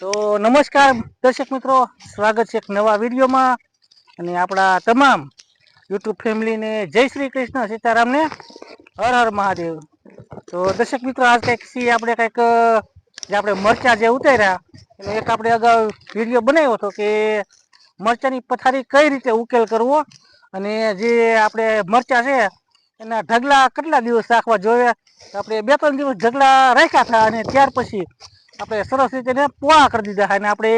તો નમસ્કાર દર્શક મિત્રો, સ્વાગત છે એક નવા વિડીયોમાં. અને આપણા તમામ યુટ્યુબ ફેમિલીને જય શ્રી કૃષ્ણ સીતારામને, હર હર મહાદેવ. તો દર્શક મિત્રો, આજ કંઈક સી આપણે કંઈક જે આપણે મરચા જે ઉતાર્યા, એનો એક આપણે અગાઉ વીડિયો બનાવ્યો હતો કે મરચાની પથારી કઈ રીતે ઉકેલ કરવો અને જે આપણે મરચા છે, એના ઢગલા કેટલા દિવસ રાખવા જોઈએ. આપણે બે ત્રણ દિવસ ઢગલા રાખ્યા હતા અને ત્યાર પછી આપણે સરસ રીતે એને પોળા કરી દીધા છે અને આપણે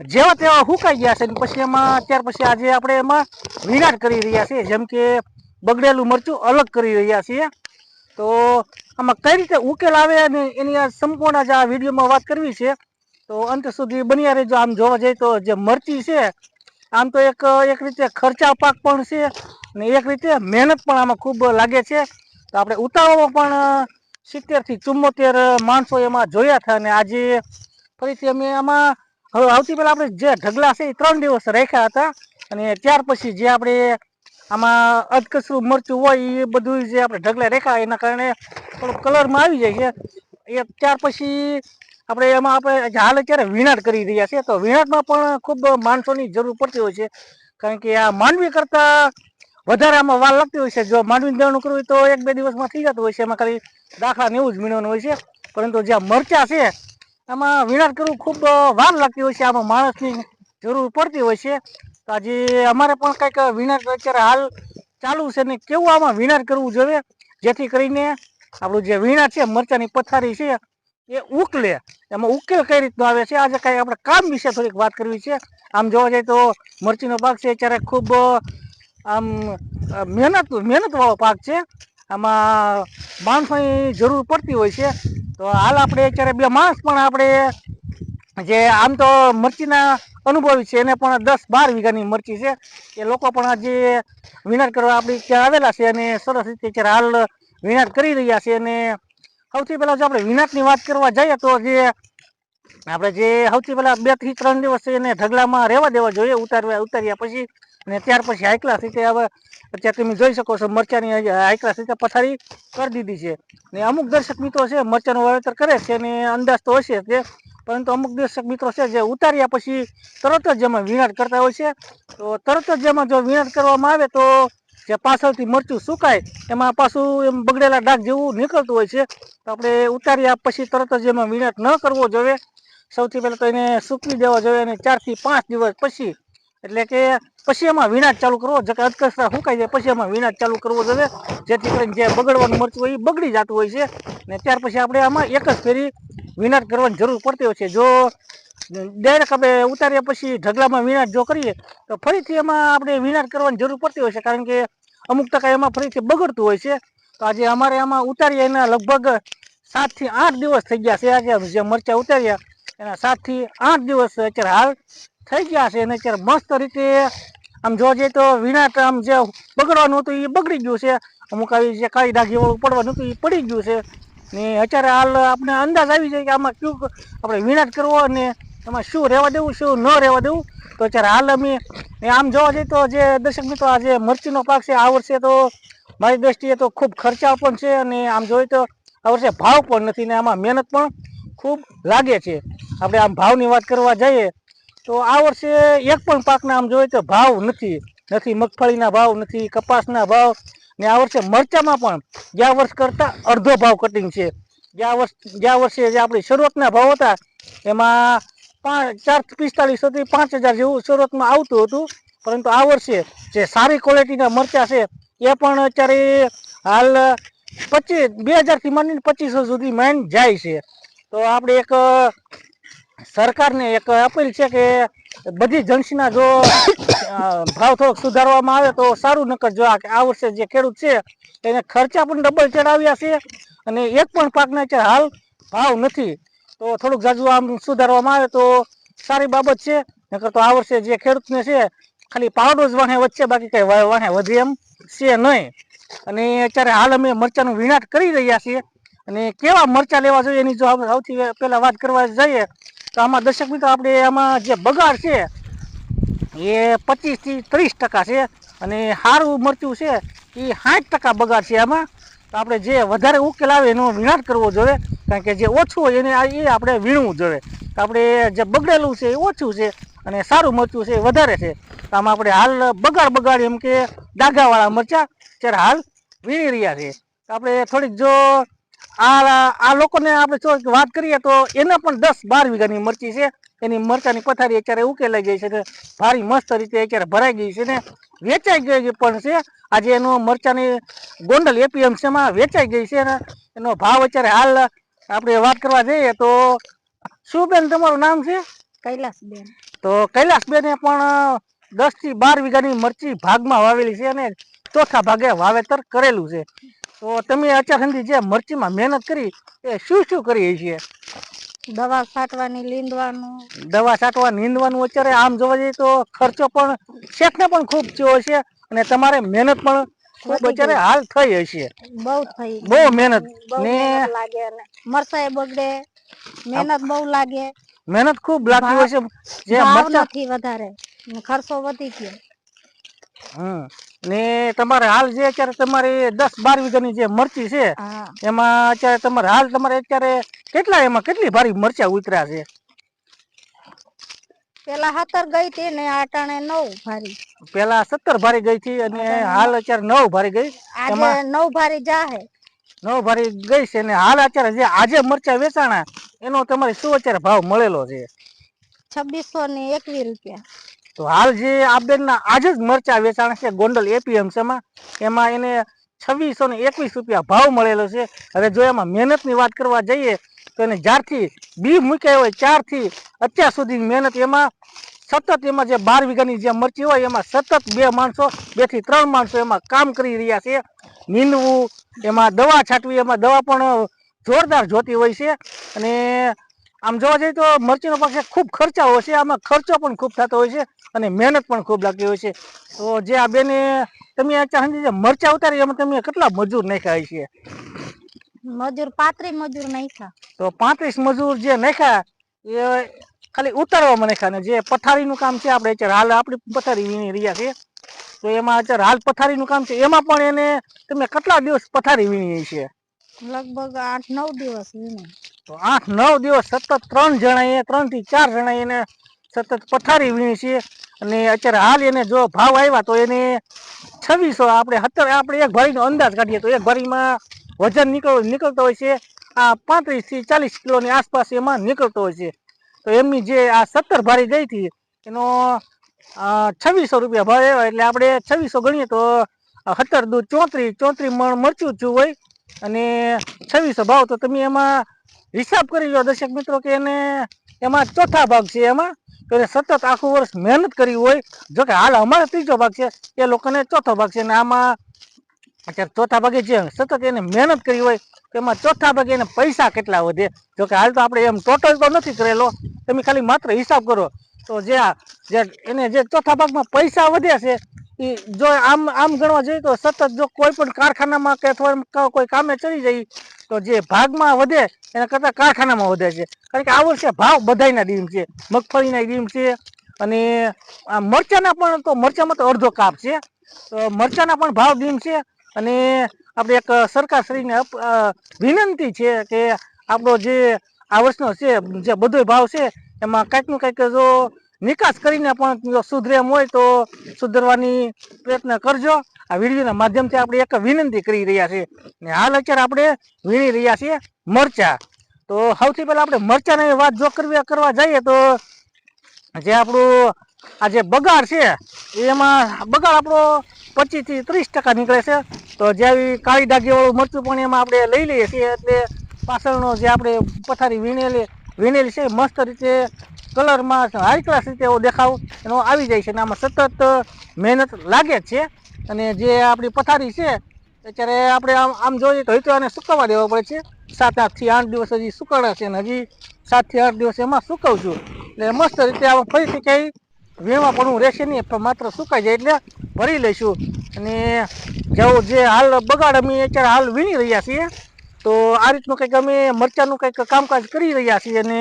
જેવા તેવા હુકાઈ ગયા છે પછી એમાં ત્યાર પછી આજે આપણે એમાં વિનાટ કરી રહ્યા છીએ. જેમ કે બગડેલું મરચું અલગ કરી રહ્યા છીએ. તો આમાં કઈ રીતે ઉકેલ આવે અને એની આ સંપૂર્ણ જ આ વિડીયોમાં વાત કરવી છે. તો અંત સુધી બન્યા રહેજો. આમ જોવા જઈએ તો જે મરચી છે, આમ તો એક એક રીતે ખર્ચા પાક પણ છે અને એક રીતે મહેનત પણ આમાં ખૂબ લાગે છે. તો આપણે ઉતાવળમાં પણ સિત્તેરથી ચુમ્મોતેર માણસો એમાં જોયા હતા અને આજે ફરીથી અમે આમાં, હવે આવતી પહેલાં આપણે જે ઢગલા છે એ ત્રણ દિવસ રાખ્યા હતા અને ત્યાર પછી જે આપણે આમાં અધકસરું મરચું હોય એ બધું જે આપણે ઢગલા રેખા એના કારણે થોડું કલરમાં આવી જાય છે. એ ત્યાર પછી આપણે એમાં આપણે હાલ અત્યારે વિનાટ કરી રહ્યા છીએ. તો વિનાટમાં પણ ખૂબ માણસોની જરૂર પડતી હોય છે. કારણ કે આ માનવી કરતાં વધારે આમાં વાર લાગતી હોય છે. જો માંડવી દેવાનું કરવું તો એક બે દિવસમાં થઈ જતું હોય છે. એમાં ખાલી દાખલા ને એવું જ મીણવાનું હોય છે. પરંતુ જે આ મરચા છે, આમાં વિનાટ કરવું ખૂબ વાર લાગતી હોય છે. આમાં માણસની જરૂર પડતી હોય છે. તો આજે અમારે પણ કંઈક વિનાટ અત્યારે હાલ ચાલુ છે ને કેવું આમાં વિનાટ કરવું જોઈએ? જેથી કરીને આપણું જે વીણા છે, મરચાની પથારી છે, એ ઉકલે એમાં ઉકેલ કઈ રીતનો આવે છે? આજે કાંઈ આપણે કામ વિશે થોડીક વાત કરવી છે. આમ જોવા જઈએ તો મરચીનો પાક છે, અત્યારે ખૂબ આમ મહેનત, મહેનતવાળો પાક છે. આમાં માણસોની જરૂર પડતી હોય છે. તો હાલ આપણે અત્યારે બે માણસ પણ આપણે જે આમ તો મરચીના અનુભવી છે, એને પણ દસ બાર વીઘાની મરચી છે. એ લોકો પણ આજે વિનાટ કરવા આપણી ત્યાં આવેલા છે અને સરસ રીતે અત્યારે હાલ વિનાટ કરી રહ્યા છે અને સૌથી પહેલાં જો આપણે વિનાટની વાત કરવા જઈએ તો જે આપણે જે સૌથી પહેલાં બેથી ત્રણ દિવસ એને ઢગલામાં રહેવા દેવા જોઈએ, ઉતારવા, ઉતાર્યા પછી અને ત્યાર પછી હાઈ ક્લાસ રીતે હવે અત્યારે તમે જોઈ શકો છો મરચાની હાઈ ક્લાસ રીતે પથારી કરી દીધી છે. ને અમુક દર્શક મિત્રો છે, મરચાનું વાવેતર કરે છે અને અંદાજ તો હશે તે પરંતુ અમુક દર્શક મિત્રો છે જે ઉતાર્યા પછી તરત જ એમાં વિનાટ કરતા હોય છે. તો તરત જ એમાં જો વિનાટ કરવામાં આવે તો જે પાછળથી મરચું સુકાય, એમાં પાછું એમ બગડેલા ડાઘ જેવું નીકળતું હોય છે. તો આપણે ઉતાર્યા પછી તરત જ એમાં વિનાટ ન કરવો જોઈએ. સૌથી પહેલાં તો એને સૂકવી દેવા જોઈએ અને ચારથી પાંચ દિવસ પછી એટલે કે પછી એમાં વિનાટ ચાલુ કરવો જે કે અધકચરા સુકાઈ જાય, પછી એમાં વિનાટ ચાલુ કરવો જોઈએ જેથી કરીને જે બગડવાનું મરચું હોય એ બગડી જતું હોય છે. ને ત્યાર પછી આપણે આમાં એક જ ફેરી વિનાટ કરવાની જરૂર પડતી હોય છે. જો ડાયરેક્ટ આપણે ઉતાર્યા પછી ઢગલામાં વિનાટ જો કરીએ, તો ફરીથી એમાં આપણે વિનાટ કરવાની જરૂર પડતી હોય છે. કારણ કે અમુક ટકા એમાં ફરીથી બગડતું હોય છે. તો આજે અમારે આમાં ઉતારીએ એના લગભગ સાતથી આઠ દિવસ થઈ ગયા છે. આજે જે મરચાં ઉતાર્યા, એના સાતથી આઠ દિવસ અત્યારે હાલ થઈ ગયા છે અને અત્યારે મસ્ત રીતે આમ જોવા જઈએ તો વિનાટ આમ જે બગડવાનું હતું એ બગડી ગયું છે. અમુક આવી જે કાળી ડાઘી વાળું પડવાનું હતું એ પડી ગયું છે. ને અત્યારે હાલ આપણે અંદાજ આવી જાય કે આમાં કયું આપણે વિનાટ કરવો અને એમાં શું રહેવા દેવું, શું ન રહેવા દેવું. તો અત્યારે હાલ અમે આમ જોવા જઈએ તો જે દર્શક મિત્રો, આ જે મરચીનો પાક છે, આ વર્ષે તો મારી દ્રષ્ટિએ તો ખૂબ ખર્ચા પણ છે અને આમ જોઈએ તો આ વર્ષે ભાવ પણ નથી ને આમાં મહેનત પણ ખૂબ લાગે છે. આપણે આમ ભાવની વાત કરવા જઈએ તો આ વર્ષે એક પણ પાકના આમ જોઈએ તો ભાવ નથી. નથી મગફળીના ભાવ, નથી કપાસના ભાવ. ને આ વર્ષે મરચામાં પણ ગયા વર્ષ કરતાં અડધો ભાવ કટિંગ છે. ગયા વર્ષ, ગયા વર્ષે જે આપણી શરૂઆતના ભાવ હતા, એમાં પાંચ, ચાર પિસ્તાલીસોથી પાંચ હજાર જેવું શરૂઆતમાં આવતું હતું. પરંતુ આ વર્ષે જે સારી ક્વોલિટીના મરચાં છે, એ પણ અત્યારે હાલ પચીસ, બે હજારથી માંડીને પચીસો સુધી માઇન જાય છે. તો આપણે એક સરકારને એક અપીલ છે કે બધી જંક્સના જો ભાવ થોડોક સુધારવામાં આવે તો સારું, નકર જો આ વર્ષે જે ખેડૂત છે, એને ખર્ચા પણ ડબલ ચડાવ્યા છે અને એક પણ પાકને અત્યારે હાલ ભાવ નથી. તો થોડુંક જાજુ આમ સુધારવામાં આવે તો સારી બાબત છે, નકર તો આ વર્ષે જે ખેડૂતને છે, ખાલી પાવડો જ વાહે વચ્ચે બાકી કંઈ વાહે વધે એમ છે નહીં. અને અત્યારે હાલ અમે મરચાંનું વિનાટ કરી રહ્યા છીએ. અને કેવા મરચાં લેવા જોઈએ એની જો સૌથી પહેલા વાત કરવા જઈએ તો આમાં દર્શક મિત્રો, આપણે આમાં જે બગાડ છે, એ પચીસથી ત્રીસ ટકા છે અને સારું મરચું છે, એ સાઠ ટકા બગાડ છે આમાં. તો આપણે જે વધારે ઉકેલ આવે એનો વિનાશ કરવો જોઈએ, કારણ કે જે ઓછું હોય એને એ આપણે વીણવું જોઈએ. તો આપણે જે બગડેલું છે એ ઓછું છે અને સારું મરચું છે એ વધારે છે. તો આમાં આપણે હાલ બગાડ બગાડ એમ કે ડાઘાવાળા મરચા ત્યારે હાલ વીણી રહ્યા છે. આપણે થોડીક જો આ આ લોકોને આપણે વાત કરીએ તો એને પણ દસ બાર વીઘાની મરચી છે. એની મરચાની પથારી અત્યારે ઉકેલાઈ ગઈ છે ને ભારી મસ્ત રીતે અત્યારે ભરાઈ ગઈ છે ને વેચાઈ ગઈ પણ છે. આજે એનો મરચાની ગોંડલ એપીએમસીમાં વેચાઈ ગઈ છે ને એનો ભાવ અત્યારે હાલ આપણે વાત કરવા જઈએ તો શું બેન તમારું નામ છે? કૈલાસબેન. તો કૈલાસબેને પણ દસથી બાર વીઘાની મરચી ભાગમાં વાવેલી છે અને ચોથા ભાગે વાવેતર કરેલું છે. તો તમે અત્યાર સુધી જે મરચીમાં મહેનત કરી એ શું શું કરીએ છીએ દવા છાંટવાની લીંદવાનું. દવા છાંટવા નીંદવાનું અત્યારે આમ જોવા જઈએ તો ખર્ચો પણ શેઠને પણ ખૂબ થયો હશે અને તમારે મહેનત પણ ખૂબ અત્યારે હાલ થઈ હશે. બહુ થઈ બહુ મહેનત. ને લાગે અને બગડે. મહેનત બહુ લાગે. મહેનત ખૂબ લાગતી છે. જે મરચા નથી વધારે. ખર્ચો વધી ગયો. હમ. ને તમારે હાલ જે અત્યારે તમારી દસ બાર વીઘાની જે મરચી છે એમાં અત્યારે તમારે હાલ તમારે અત્યારે કેટલા એમાં કેટલી ભારી મરચા ઉતર્યા છે? પેલા સત્તર ગઈ હતી ને આટાણે નવ ભારી. પેલા સત્તર ભારી ગઈ હતી અને હાલ અત્યારે નવ ભારી ગઈ. આજે નવ ભારી જાહે. નવ ભારી ગઈ છે ને હાલ અત્યારે જે આજે મરચા વેચાણા એનો તમારે શું અત્યારે ભાવ મળેલો છે? છવ્વીસો ને એકવીસ રૂપિયા. તો હાલ જે આબેદના આજ જ મરચા વેચાણ છે, ગોંડલ એપીએમસીમાં એમાં. એને છવ્વીસો ને એકવીસ રૂપિયા ભાવ મળેલો છે. હવે જો એમાં મહેનતની વાત કરવા જઈએ, તો એને જ્યારથી બી મૂક્યા હોય, ત્યારથી અત્યાર સુધી મહેનત એમાં સતત એમાં જે બાર વીઘાની જે મરચી હોય, એમાં સતત બે માણસો બેથી ત્રણ માણસો એમાં કામ કરી રહ્યા છે. નીંદવું, એમાં દવા છાંટવી, એમાં દવા પણ જોરદાર જોતી હોય છે. અને આમ જોવા જઈએ તો મરચીનો પાસે ખૂબ ખર્ચા હોય છે. આમાં ખર્ચો પણ ખૂબ થતો હોય છે. અને મહેનત પણ ખૂબ લાગી હોય છે. તો જે આ બેને તમે સુધી જે મરચા ઉતારી એમાં તમે કેટલા મજૂર નાખ્યા છે મજૂર પાંત્રીસ મજૂર નાખ્યા. તો પાંત્રીસ મજૂર જે નાખ્યા એ ખાલી ઉતારવામાં નાખ્યા ને જે પથારીનું કામ છે આપણે અત્યારે હાલ આપણી પથારી વીણી રહ્યા છે. તો એમાં અત્યારે હાલ પથારીનું કામ છે એમાં પણ એને તમે કેટલા દિવસ પથારી વીણી છે લગભગ આઠ નવ દિવસ વીણે. તો આઠ નવ દિવસ સતત ત્રણ જણાએ ત્રણથી ચાર જણા એને સતત પથારી વીણી છે. અને અત્યારે હાલ એને જો ભાવ આવ્યા તો એને છવ્વીસો, આપણે સત્તર, આપણે એક ભરીનો અંદાજ કાઢીએ તો એક ભરીમાં વજન નીકળ, નીકળતો હોય છે, આ પાંત્રીસથી ચાલીસ કિલોની આસપાસ એમાં નીકળતો હોય છે. તો એમની જે આ સત્તર ભારી ગઈ હતી, એનો છવ્વીસો રૂપિયા ભાવ આવ્યો, એટલે આપણે છવ્વીસો ગણીએ તો સત્તર દૂધ ચોત્રીસ ચોત્રીસ મણ મરચું છું હોય, અને છવ્વીસો ભાવ તો તમે એમાં હિસાબ કરી લો દર્શક મિત્રો કે એને, એમાં ચોથા ભાગ છે એમાં. તો એ સતત આખું વર્ષ મહેનત કરી હોય, જો કે હાલ અમારે ત્રીજો ભાગ છે, એ લોકોને ચોથો ભાગ છે, અને આમાં અત્યારે ચોથા ભાગે જે સતત એને મહેનત કરી હોય, તેમાં ચોથા ભાગે એને પૈસા કેટલા વધે? જો કે હાલ તો આપણે એમ ટોટલ તો નથી કરેલો, તમે ખાલી માત્ર હિસાબ કરો. તો જે આ જે એને જે ચોથા ભાગમાં પૈસા વધે છે જો આમ આમ ગણવા જઈએ તો સતત જો કોઈ પણ કારખાનામાં કે અથવા કોઈ કામે ચડી જાય, તો જે ભાગમાં વધે, એના કરતાં કારખાનામાં વધે છે. કારણ કે આ વર્ષે ભાવ બધાયના ડીમ છે. મગફળીના ડીમ છે, અને આ મરચાના પણ તો મરચામાં તો અડધો કાપ છે. તો મરચાના પણ ભાવ ડીમ છે, અને આપણે એક સરકારશ્રીને વિનંતી છે કે આપણો જે આ વર્ષનો છે, જે બધો ભાવ છે, એમાં કાંઈકનું કાંઈક જો નિકાસ કરીને પણ સુધરે હોય તો સુધરવાની પ્રયત્ન કરજો. આ વિડીયોના માધ્યમથી આપણે એક વિનંતી કરી રહ્યા છીએ. ને હાલ અત્યારે આપણે વીણી રહ્યા છીએ મરચા. તો સૌથી પહેલા આપણે મરચાની વાત જો કરવી કરવા જઈએ તો જે આપણું આ જે બગાડ છે, એમાં બગાડ આપણો પચીસથી ત્રીસ ટકા નીકળે છે. તો જેવી કાળી ડાગીવાળું મરચું પણ એમાં આપણે લઈ લઈએ છીએ. એટલે પાછળનો જે આપણે પથારી વીણેલી વીણેલી છે, મસ્ત રીતે કલરમાં હાઈ ક્લાસ રીતે એવો દેખાવ. એનો આવી જાય છે અને આમાં સતત મહેનત લાગે જ છે. અને જે આપણી પથારી છે, અત્યારે આપણે આમ આમ જોઈએ તો હજુ આને સુકાવવા દેવો પડે છે. સાત આઠથી આઠ દિવસ હજી સુકાણા છે અને હજી સાતથી આઠ દિવસ એમાં સુકવશું એટલે મસ્ત રીતે આમાં ફરીથી ક્યાંય વીણવા હું રહેશે નહીં, પણ માત્ર સુકાઈ જાય એટલે ભરી લઈશું. અને જેવું જે હાલ બગાડ અમે અત્યારે હાલ વીણી રહ્યા છીએ તો આ રીતનું કંઈક અમે મરચાનું કંઈક કામકાજ કરી રહ્યા છીએ અને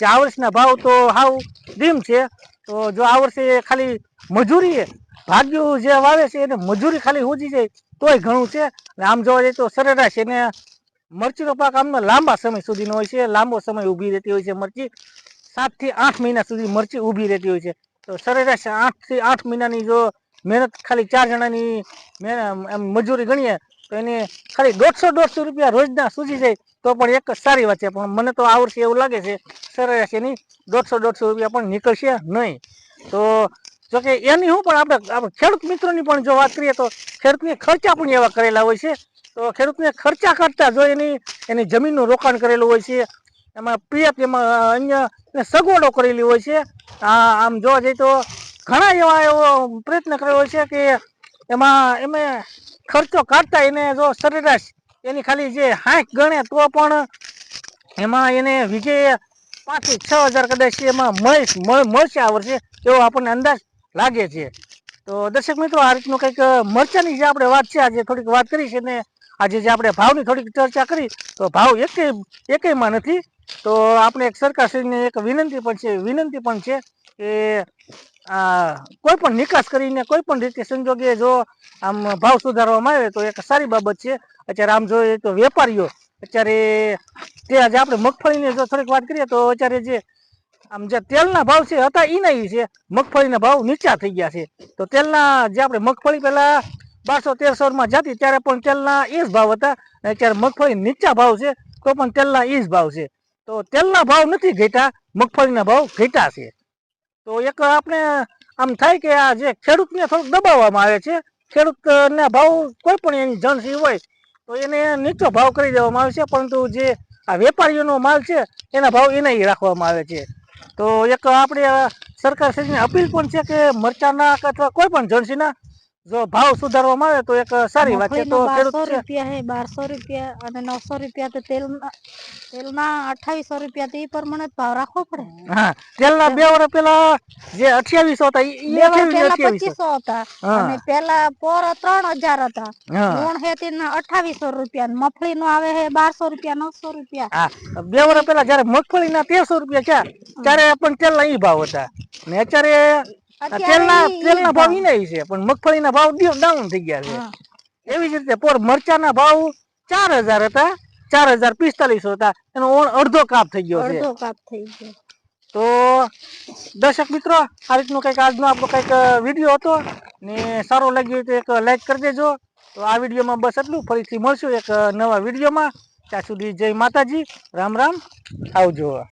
જે આ વર્ષના ભાવ તો હાવ ડીમ છે. તો જો આ વર્ષે ખાલી મજૂરીએ ભાગ્યું જે વાવે છે એને મજૂરી ખાલી હોજી જાય તોય ઘણું છે. અને આમ જોવા જઈએ તો સરેરાશ એને મરચીનો પાક આમનો લાંબા સમય સુધીનો હોય છે. લાંબો સમય ઊભી રહેતી હોય છે મરચી. સાતથી આઠ મહિના સુધી મરચી ઊભી રહેતી હોય છે. તો સરેરાશ આઠથી આઠ મહિનાની જો મહેનત ખાલી ચાર જણાની એમ મજૂરી ગણીએ તો એને ખાલી દોઢસો દોઢસો રૂપિયા રોજના સૂચી જાય તો પણ એક સારી વાત છે. પણ મને તો આ વર્ષે એવું લાગે છે સરેરાશ એની દોઢસો દોઢસો રૂપિયા પણ નીકળશે નહીં. તો જોકે એની હું પણ આપણે આપણે ખેડૂત મિત્રોની પણ જો વાત કરીએ તો ખેડૂતને ખર્ચા પણ એવા કરેલા હોય છે. તો ખેડૂતને ખર્ચા કરતાં જો એની એની જમીનનું રોકાણ કરેલું હોય છે, એમાં પિયત, એમાં અન્ય સગવડો કરેલી હોય છે. આમ જોવા જઈએ તો ઘણા એવા એવો પ્રયત્ન કરેલો હોય છે કે એમાં એમે ખર્ચો કાઢતા એને જો સરેરાશ એની ખાલી જે હાંક ગણે તો પણ એમાં એને વિજય પાંચથી છ હજાર કદાચ એમાં મળે મળ- મળશે આ વર્ષે એવો આપણને અંદાજ લાગે છે. તો દર્શક મિત્રો, આ રીતનું કંઈક મરચાની જે આપણે વાત છે, આજે થોડીક વાત કરી છે ને આજે જે આપણે ભાવની થોડીક ચર્ચા કરી, તો ભાવ એકે, એકેયમાં નથી. તો આપણે એક સરકારશ્રીને એક વિનંતી પણ છે, વિનંતી પણ છે કે કોઈ પણ નિકાસ કરીને, કોઈ પણ રીતે સંજોગે જો આમ ભાવ સુધારવામાં આવે તો એક સારી બાબત છે. અત્યારે આમ જોઈએ તો વેપારીઓ અત્યારે તે આજે આપણે મગફળીની જો થોડીક વાત કરીએ તો અત્યારે જે આમ જે તેલના ભાવ છે હતા એ નહીં છે. મગફળીના ભાવ નીચા થઈ ગયા છે. તો તેલના જે આપણે મગફળી પહેલાં બારસો તેરસો માં જતી ત્યારે પણ તેલના એ જ ભાવ હતા. અત્યારે મગફળી નીચા ભાવ છે તો પણ તેલના એ જ ભાવ છે. તો તેલના ભાવ નથી ઘટ્યા, મગફળીના ભાવ ઘટ્યા છે. તો એક આપણે આમ થાય કે આ જે ખેડૂતને થોડુંક દબાવવામાં આવે છે ખેડૂતના ભાવ કોઈ પણ એની જણસી હોય તો એને નીચો ભાવ કરી દેવામાં આવે છે પરંતુ જે આ વેપારીઓનો માલ છે એના ભાવ એને રાખવામાં આવે છે. તો એક આપણે સરકાર શ્રીની અપીલ પણ છે કે મરચાના અથવા કોઈ પણ જણસીના જો ભાવ સુધારવામાં આવે તો એક સારી વાત છે. તો બારસો રૂપિયા હે બારસો રૂપિયા અને નવસો રૂપિયા તો તેલ તેલના અઠાવીસો રૂપિયા તો એ પ્રમાણે ભાવ રાખવો પડે. હા તેલના બે વર્ષ પેલા જે અઠ્યાવીસો હતા ઈ- ઈ બે વર્ષ અઠ્યાવીસ પહેલા અઠ્યાવીસો. પચીસો હતા અને પેલા પોર ત્રણ હજાર હતા. ગુણ હે તેના અઠાવીસો રૂપિયા મફળી નો આવે હે બારસો રૂપિયા નવસો રૂપિયા. બે વર્ષ પેલા જયારે મગફળીના તેરસો રૂપિયા છે ત્યારે પણ તેલના ઈ ભાવ હતા. ને અત્યારે તેલના ભાવ. ભાવ. ઈ નહીં છે પણ મગફળીના ભાવ ડાઉન થઈ ગયા છે. એવી જ રીતે પોર મરચાના ભાવ ચાર હજાર હતા ચાર હજાર પિસ્તાલીસો હતા. એનો અડધો કાપ થઈ ગયો છે. અડધો કાપ થઈ ગયો. તો દર્શક મિત્રો આ રીતનો કંઈક આજનો આપણો કંઈક વીડિયો હતો. ને સારો લાગ્યો તો એક લાઈક કરી દેજો. તો આ વિડીયોમાં બસ એટલું. ફરીથી મળશું એક નવા વિડીયોમાં. ત્યાં સુધી જય માતાજી. રામ રામ. આવજો.